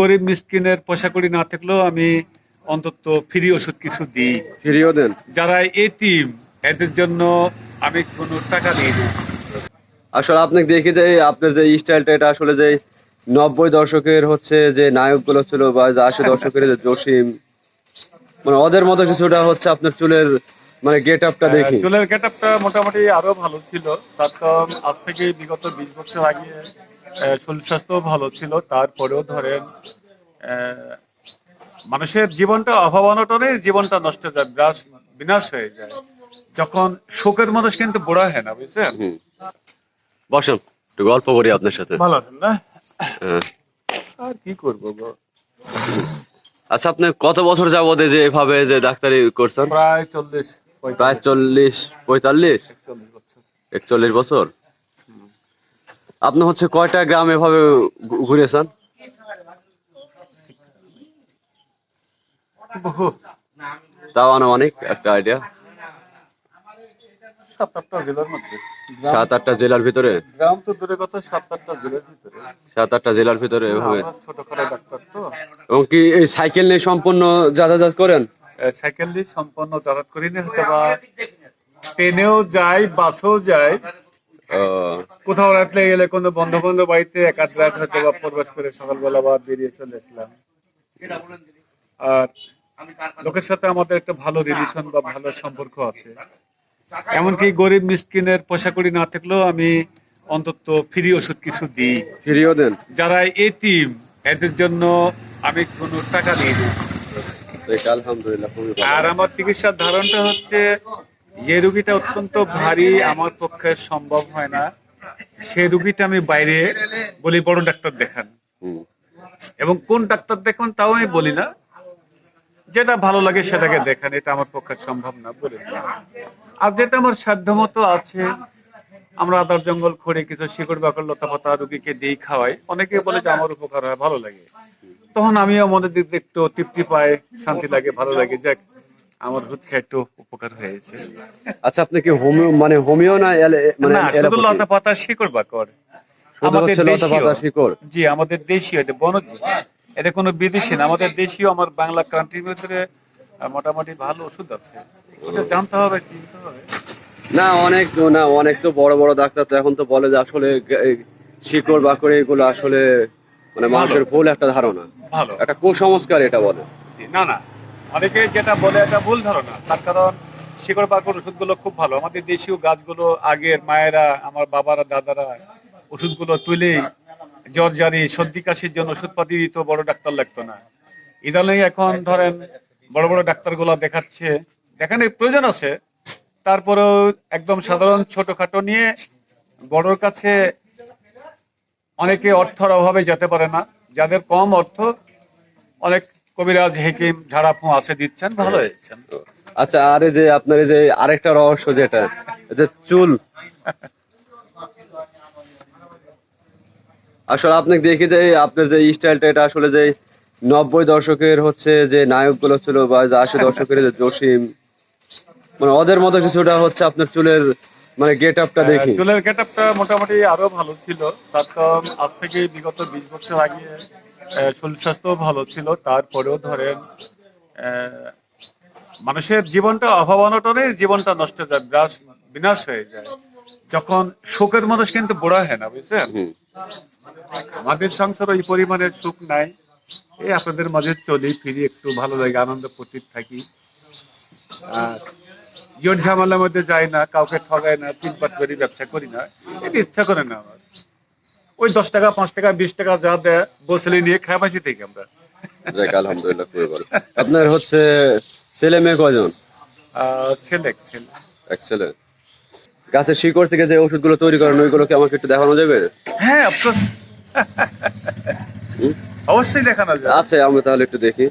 গরিব মিসকিনের পয়সা কড়ি না থাকলেও আমি অন্তত ফ্রি ওষুধ কিছু দিই। ফিরিয়েও দেন। যারা এতিম এদের জন্য আমি কোনো টাকা নিই। না আসলে আপনি দেখি যে আপনার যে স্টাইলটা এটা আসলে যে নব্বই দশকের হচ্ছে যে নায়কগুলো ছিল বা আশি দশকের যে জসিম মানে ওদের মতো কিছুটা হচ্ছে আপনার চুলের মানে গেট আপটা দেখি। চুলের গেট আপটা মোটামুটি আরও ভালো ছিল। তার কারণ আজ থেকে বিগত বিশ বছর আগে শরীর স্বাস্থ্য ভালো ছিল। তারপরেও ধরেন মানুষের জীবনটা অভাব অনটনে জীবনটা নষ্ট যায় বিনাশ বিনাশ হয়ে যায়। যখন শোকের মানুষ কিন্তু বুড়া হয় না বুঝছেন। বসেন একটু গল্প করি আপনার সাথে। ভালো আছেন না? হ্যাঁ। আর কি করব গো? আচ্ছা আপনি কত বছর যাবত যে এভাবে যে ডাক্তারি করছেন? প্রায় চল্লিশ প্রায় চল্লিশ পঁয়তাল্লিশ? একচল্লিশ বছর? আপনি হচ্ছে কয়টা গ্রাম এভাবে ঘুরেছেন? তাও আনুমানিক একটা আইডিয়া সাত আটটা জেলার মধ্যে। সাত আটটা জেলার ভিতরে? গ্রাম তো দূরে কথা সাত আটটা জেলার ভিতরে। সাত আটটা জেলার ভিতরে এভাবে? এবং কি এই সাইকেল নিয়ে সম্পূর্ণ যাতায়াত করেন? সাইকেল দিয়ে সম্পন্ন যাতায়াত করি না হয়তো বা ট্রেনেও যাই বাসেও যাই আহ, কোথাও রাখলে গেলে কোনো বন্ধু বান্ধব বাড়িতে এক আধ রাত হয়তো বা প্রবেশ করে সকালবেলা বা বেরিয়ে চলে আসলাম। আর লোকের সাথে আমাদের একটা ভালো রিলেশন বা ভালো সম্পর্ক আছে। এমনকি গরিব মিসকিনের পয়সা কড়ি না থাকলেও আমি অন্তত ফ্রি ওষুধ কিছু দিই। ফিরিয়েও দেন। যারা এতিম এদের জন্য আমি কোনো টাকা নিই না। আলহামদুলিল্লাহ আর আমার চিকিৎসার ধারণটা হচ্ছে যে রুগীটা অত্যন্ত ভারী আমার পক্ষে সম্ভব হয় না। সে রুগীটা আমি বাইরে বলি বড় ডাক্তার দেখান। এবং কোন ডাক্তার দেখান তাও আমি বলি না। যেটা ভালো লাগে সেটাকে দেখান এটা আমার পক্ষে সম্ভব না বলে। আর যেটা আমার সাধ্য মতো আছে আমরা আদার জঙ্গল করে কিছু শিকড় বাকড় লতা পাতা রুগীকে দিই খাওয়াই। অনেকে বলে যে আমার উপকার হয় ভালো লাগে। তখন আমিও মনের দিক দিয়ে একটু তৃপ্তি পাই শান্তি লাগে ভালো লাগে। যাক আমার হুদ খেয়ে একটু উপকার হয়েছে। আচ্ছা আপনি কি হোমিও মানে হোমিও না মানে শুধু লতা পাতা শিকড় বাকড় শুধু লতা পাতা শিকড়? জি আমাদের দেশীয় এটা বনজি। এটা কোনো বিদেশি না আমাদের দেশীয় আমার বাংলা কান্ট্রির ভিতরে মোটামুটি ভালো ওষুধ আছে। ওটা জানতে হবে চিনতে হবে। না অনেক না অনেক তো বড় বড় ডাক্তার তো এখন তো বলে যে আসলে শিকড় বাকড় এগুলো আসলে মানে মানুষের ভুল একটা ধারণা। ভালো। একটা কুসংস্কার এটা বলে। না না। অনেকে যেটা বলে এটা ভুল ধারণা, তার কারণ শিকড় বাকড় ওষুধগুলো খুব ভালো। আমাদের দেশীয় গাছগুলো আগের মায়েরা, আমার বাবারা, দাদারা ওষুধগুলো তুলে জ্বর, জারি, সর্দি, কাশির জন্য ওষুধপাতি দিত, বড় ডাক্তার লাগতো না। ইদানিং এখন ধরেন বড় বড় ডাক্তারগুলো দেখাচ্ছে, দেখানোর প্রয়োজন আছে। তারপরেও একদম সাধারণ ছোটখাটো নিয়ে বড়র কাছে অনেকে অর্থর অভাবে যেতে পারে না। যাদের কম অর্থ, অনেক কবিরাজ হেকিম ঝাড়াফু আছে দিচ্ছেন ভালো হয়েছেন। আচ্ছা আর যে আপনার এই যে আরেকটা রহস্য যেটা যে চুল। আসলে আপনি দেখি যে আপনার যে স্টাইলটা এটা আসলে যে নব্বই দশকের হচ্ছে যে নায়কগুলো ছিল বা আশি দশকের যে জসিম মানে ওদের মতো কিছুটা হচ্ছে আপনার চুলের মানে গেট আপটা দেখি। চুলের গেট আপটা মোটামুটি আরও ভালো ছিল। তার কারণ আজ থেকে বিগত বিশ বছর আগে শরীর স্বাস্থ্য ভালো ছিল। তারপরেও ধরেন আহ, মানুষের জীবনটা অভাব অনটনে জীবনটা নষ্ট যায় বিনাশ বিনাশ হয়ে যায়। যখন শোকের মানুষ কিন্তু বুড়া হয় না বুঝছেন? আমাদের সংসার ওই পরিমাণের সুখ নাই। এই আপনাদের মাঝে চলি ফিরি একটু ভালো লাগে আনন্দ প্রতীত থাকি। আর জোর ঝামেলার মধ্যে যাই না কাউকে ঠগাই না চিনপাট করি ব্যবসা করি না এটা ইচ্ছা করে না আমার। ওই দশ টাকা পাঁচ টাকা বিশ টাকা যা দেয় বসলে নিয়ে খায় থেকে আমরা। যাক আলহামদুলিল্লাহ খুবই ভালো। আপনার হচ্ছে ছেলে মেয়ে কয়জন? আহ, ছেলে ছেলে। এক ছেলে। গাছের শিকড় থেকে যে ওষুধগুলো তৈরি করেন ওইগুলো কি আমাকে একটু দেখানো যাবে? হ্যাঁ অবশ্যই দেখানো যায় আচ্ছা আমরা তাহলে একটু দেখি।